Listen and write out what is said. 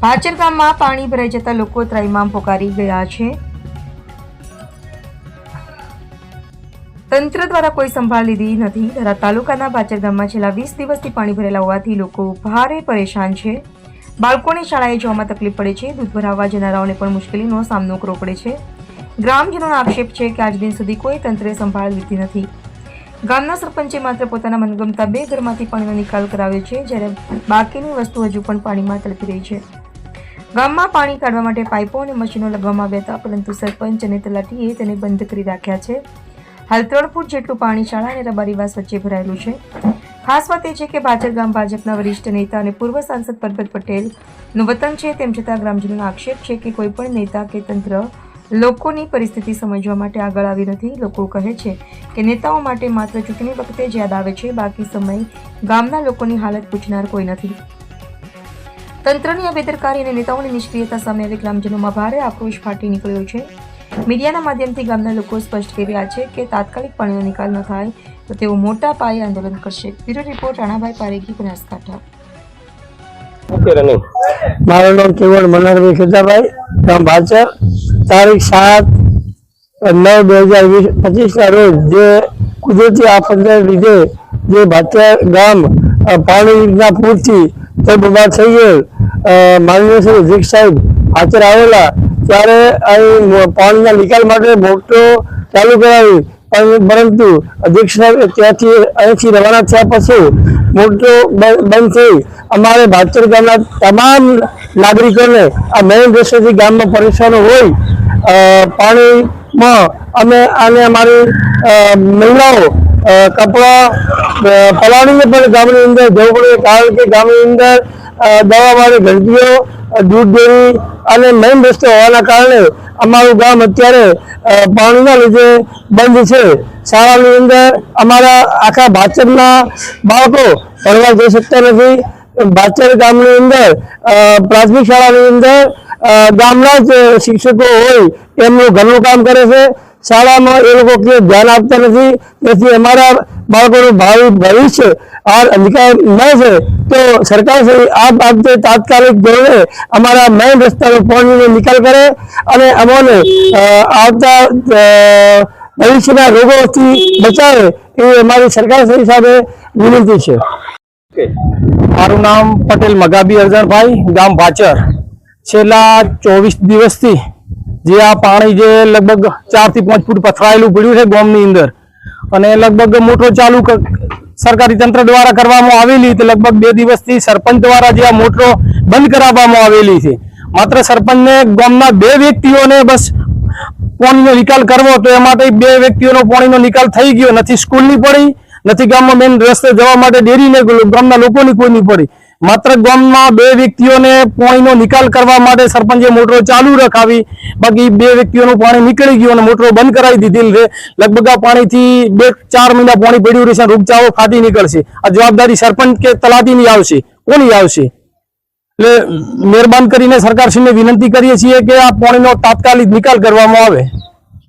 ભાચર ગામમાં પાણી ભરાઈ જતા લોકો ત્રાહિમામ પોકારી ગયા છે. તંત્ર દ્વારા કોઈ સંભાળ લીધી નથી. ધરા તાલુકાના ભાચર ગામમાં છેલ્લા વીસ દિવસથી પાણી ભરેલા હોવાથી લોકો ભારે પરેશાન છે. બાળકોને શાળાએ જવામાં તકલીફ પડે છે. દૂધ ભરાવવા જનારાઓને પણ મુશ્કેલીનો સામનો કરવો પડે છે. ગ્રામજનોનો આક્ષેપ છે કે આજ દિન સુધી કોઈ તંત્રે સંભાળ લીધી નથી. ગામના સરપંચે માત્ર પોતાના મનગમતા બે ઘરમાંથી પાણીનો નિકાલ કરાવ્યો છે, જ્યારે બાકીની વસ્તુ હજુ પણ પાણીમાં તળપી રહી છે. ગામમાં પાણી કાઢવા માટે પાઇપો અને મશીનો લગાવવામાં આવ્યા હતા, પરંતુ સરપંચ અને તલાટીએ તેને બંધ કરી રાખ્યા છે. હાલ ત્રણ ફૂટ જેટલું પાણી શાળા અને રબારીવાસ વચ્ચે ભરાયેલું છે. ખાસ વાત એ છે કે ભાજર ગામ ભાજપના વરિષ્ઠ નેતા અને પૂર્વ સાંસદ પરબત પટેલનું વતન છે, તેમ છતાં ગ્રામજનોનો આક્ષેપ છે કે કોઈપણ નેતા કે તંત્ર લોકોની પરિસ્થિતિ સમજવા માટે આગળ આવી નથી. લોકો કહે છે કે નેતાઓ માટે માત્ર ચૂંટણી વખતે જ યાદ આવે છે, બાકી સમય ગામના લોકોની હાલત પૂછનાર કોઈ નથી. તંત્રની આ બેદરકારી અને નેતાઓની નિષ્ક્રિયતા સામે હવે ગ્રામજનોમાં ભારે આક્રોશ ફાટી નીકળ્યો છે. મીડિયાના માધ્યમથી ગામના લોકો સ્પષ્ટ કરી રહ્યા છે કે તાત્કાલિક પાણીનો નિકાલ ન થાય તો તેઓ મોટા પાયે આંદોલન કરશે. Bureau report Ranabhai Parekhi Banaskantha. મારું નામ કેવળ મનારભાઈ ખેદાભાઈ ગામ ભાચર તારીખ સાત નવ બે હજાર વીસ પચીસના રોજ જે કુદરતી આફતને લીધે જે ભાચર ગામ પાણીના પૂરથી તરબબાર થઈ ગયેલ માનનીય શ્રી અધ્યક્ષ સાહેબ ભાચર આવેલા ત્યારે અહીં પાણીના નિકાલ માટે મોટો ચાલુ કરાવી. પણ પરંતુ અધ્યક્ષ સાહેબ ત્યાંથી અહીંથી રવાના થયા પછી મોટો બંધ થઈ. અમારે ભાચર ગામના તમામ નાગરિકોને આ મેઇન રસ્તેથી ગામમાં પરેશાનો હોય પાણીમાં અમે આને અમારી મહિલાઓ કપડાં પલાળીને પણ ગામની અંદર જવું પડે. કારણ કે ગામની અંદર અ, દવા વાળી ઘંટીઓ દૂધ ડેરી અને મેઇન રસ્તો હોવાના કારણે અમારું ગામ અત્યારે પાણીના લીધે બંધ છે. શાળાની અંદર અમારા આખા ભાચરના બાળકો ભણવા જઈ શકતા નથી. ભાચર ગામની અંદર પ્રાથમિક શાળાની અંદર ગામના જ શિક્ષકો હોય એમનું ઘરનું કામ કરે છે. શાળામાં એ લોકો કે ધ્યાન આપતા નથી, તેથી અમારા બાળકોનું ભાવિ ભવિષ્ય આ અધિકાર ન છે, તો સરકાર આ બાબતે તાત્કાલિક ધોરણે અમારા મેઇન રસ્તાનો પહોંચીને નિકાલ કરે અને અમોને આવતા ભવિષ્યના રોગોથી બચાવે એવી અમારી સરકાર શ્રી સામે વિનંતી છે. મારું નામ પટેલ મગાબી અરજણભાઈ, ગામ ભાચર છેલ્લા ચોવીસ દિવસથી જે આ પાણી જે લગભગ ચારથી પાંચ ફૂટ પથરાયેલું પડ્યું છે ગામની અંદર. અને લગભગ મોટરો ચાલુ સરકારી તંત્ર દ્વારા કરવામાં આવેલી તો લગભગ બે દિવસથી સરપંચ દ્વારા જે આ મોટરો બંધ કરાવવામાં આવેલી છે. માત્ર સરપંચને ગામના બે વ્યક્તિઓને બસ પાણીનો નિકાલ કરવો તો એ બે વ્યક્તિઓનો પાણીનો નિકાલ થઈ ગયો. નથી સ્કૂલની પડી, નથી ગામમાં મેન રસ્તે જવા માટે ડેરીને ગામના લોકોની કોઈની પડી. માત્ર ગામમાં બે વ્યક્તિઓને પાણીનો નિકાલ કરવા માટે સરપંચે મોટરો ચાલુ રખાવી, બાકી બે વ્યક્તિઓનું પાણી નીકળી ગયું અને મોટરો બંધ કરાવી દીધી લગભગ આ પાણીથી બે ચાર મહિના પાણી પડ્યું રહેશે રૂપચાઓ ખાતી નીકળશે. આ જવાબદારી સરપંચ કે તલાટીની આવશે? કોની આવશે? એટલે મહેરબાન કરીને સરકારશ્રીને વિનંતી કરીએ છીએ કે આ પાણીનો તાત્કાલિક નિકાલ કરવામાં આવે.